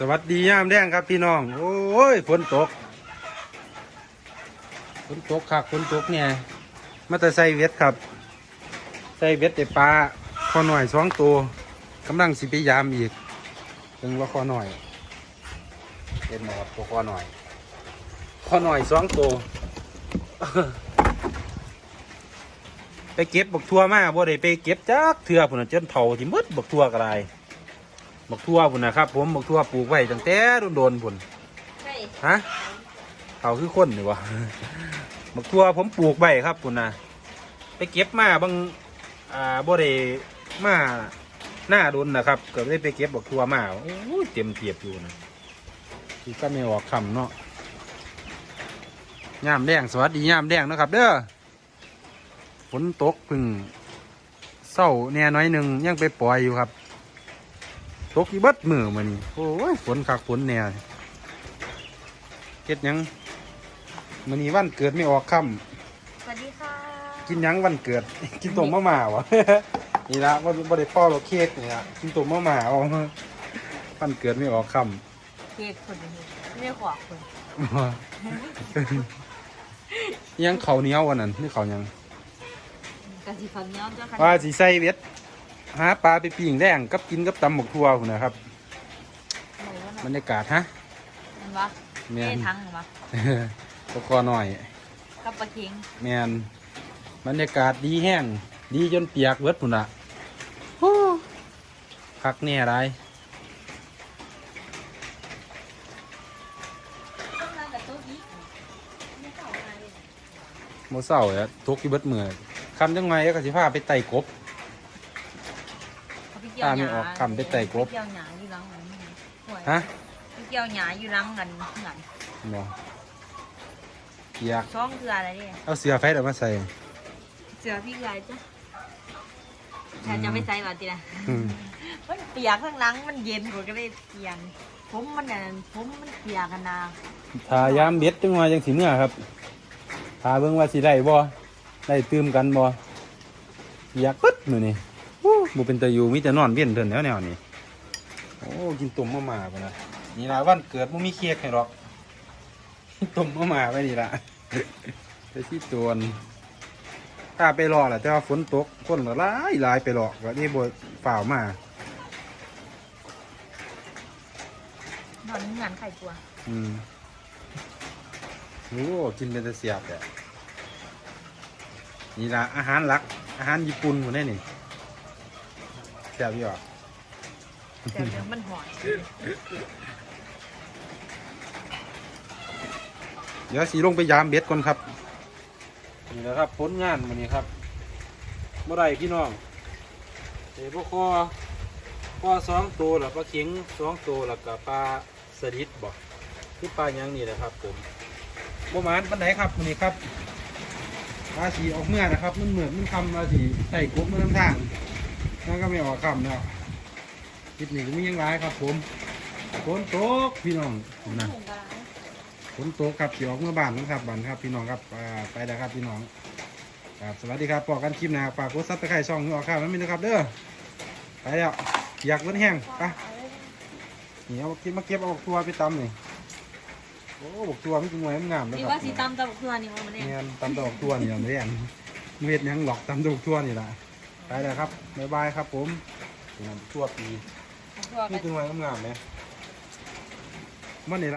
สวัสดียามแดงครับพี่น้อง โอ้ยฝนตกฝนตกคักฝนตกเนี่ยมาแต่ใส่เวทครับ ใส่เวทแต่ปลาคอหน่อยสองตัวกำลังสิพยายามอีกถึงว่าคอหน่อยเป็นหมอดตัวคอหน่อยคอหน่อยสองตัวไปเก็บบักทัวมาบ่ได้ไปเก็บจักเถื่อพุ่นนะจนเผาที่มืดบักทัวก็ไร ด้บักทั่วพุ่นนะครับ ผมบักทั่วปลูกไว้ตั้งแต่โดนๆพุ่นใช่ฮะเขาคือคนนี่วะบักทั่วผมปลูกไว้ครับพุ่นนะไปเก็บมาบางอ่าบ่ได้มาหน้าโดนนะครับก็ได้ไปเก็บบักทั่วมาโอ้ยเต็มเทียบอยู่นะที่ก็ไม่ออกคำเนาะยามแดงสวัสดียามแดงนะครับ เด้อฝนตกเพึ่งเศร้าแหน่น้อยหนึ่งยังไปปล่อยอยู่ครับ ตกอีเบิดมือมานี่โอ้ยฝนคักฝนแหน่เก็ดหยังมันนี้วันเกิดไม่ออกค่สวัสดีค่ะำกินหยังวันเกิด กินต้มมะม่าวะนี่ละว่าบ่ได้เป้าเราเค้กนี่ละกินต้มมะม่าววันเกิดไม่ออกค่เค้กคนนี้ไม่ได้ขวบคนำยังเขาวเหนียววันนั้นนี่เขาวหยังกะสิฟันเนี้ยเจ้าค่ะว่าสีใส่เวท หาปลาไปปิ้งแดงกับกินกับตำหมกทั่วพุ่นนะครับไหนวะบรน่ะรยากาศฮะมันวะแมไม่นทั้งหรอวะตะกอหน่อยกับปลาเค็งแมนบรรยากาศดีแห้งดีจนเปียกเวิดพุ่นละโอ้คักแน่ไรต้องนั่งกับโต๊ะนี้ไม่เข้ามาเลยโมเศร้าอะทุกข์ที่เบิดมือคำจังไงก็สิพาไปไต่กบ เขาไปเกี่ยวตาหไม่ญ้าออกคำได้ไต่กบไปเกี่ยวหญ้าอยู่หลังกันห่วยฮะไปเกี่ยวหญ้าอยู่หลังกันเหมือนบ่เปียกช่องคืออะไรเนี่ยเอาเสื้อไฟเดี๋ยวมาใส่เสือพี่ไรจ้ะฉันจะไม่ใส่หรอจีนะอืมมันเปียกข้างหลังมันเย็นกว่าก็เลยเปลี่ยนผมมันน่ะผมมันเปียกกันนาทายามเบ็ดจังไงจังสีเมื่อครับทาเบิ่งว่าสิได้บ่ได้ตื่มกันบ่เปียกปึ๊ดมือนี่โอ้ บ่เป็นตะอยู่มีแต่นอนเวียนเถินแนวแนวๆนี่โอ้กินต้มมะม่าไปนะนี่ละวันเกิดบ่มีเค้กให้หรอกต้มมะม่าไปนี่ละไปที่ตัวนถ้าไปรอแหละแต่ว่าฝนตกคนก็หลายหลายไปรอก็นี่บ่ฝ่าวมานอนเหมือนไข่ตัวอืมโอ้กินเป็นตะเสียบแหละนี่ละอาหารหลัก อาหารญี่ปุ่นหมดแน่นี่ เสียบอยู่อะแต่เดี๋ยวมันหอนเดี๋ยวสีลงไปยามเบ็ดก่อนครับนี่แหละครับผลงานมันนี้ครับเมื่อไรพี่น้องเดี๋ยวพวกคอคอสองตัวแล้วปลาเข็งสองตัวแล้วก็ปลาสลิดบอกคือปลาหยังนี่แหละครับผมประมาณปันไหนครับมันนี้ครับปลาสีออกเมื่อนะครับ มันเหมือนมันคำปลาสีใส่กบมาทั้งทาง นั่นก็ไม่ออกคำแล้วคลิปนี้ก็มีอยังไรครับ ผมฝนตกพี่น้องนะฝนตกครับเสียออกเมื่อบ้านนะครับบ้านครับ พี่น้องครับอ่าไปแล้วครับพี่น้องครับสวัสดีครับปอกกันคลิปหนะครับฝากกดซับสไครต์ช่องนี้ออกข้าวนั้นมีนะครับ เด้อไปแล้วอยากเล่นแห้งไปนี่เอากินมาเก็บเอาตัวไปตำนี่โอ้บอกตัวไม่จริงไว้มันงามเลยนี่ครับว่าสีตำตำตัวนี่มันเนี่ยเนี่ยตำดอกตัวนี่เรียนเม็ดหยังหลอกตำดอกตัวนี่แหละ ไปแล้วครับบ๊ายบายครับผมนี่ตัวปีตัวนี่กันจริงไว้มันงามไหมมันนี่ละ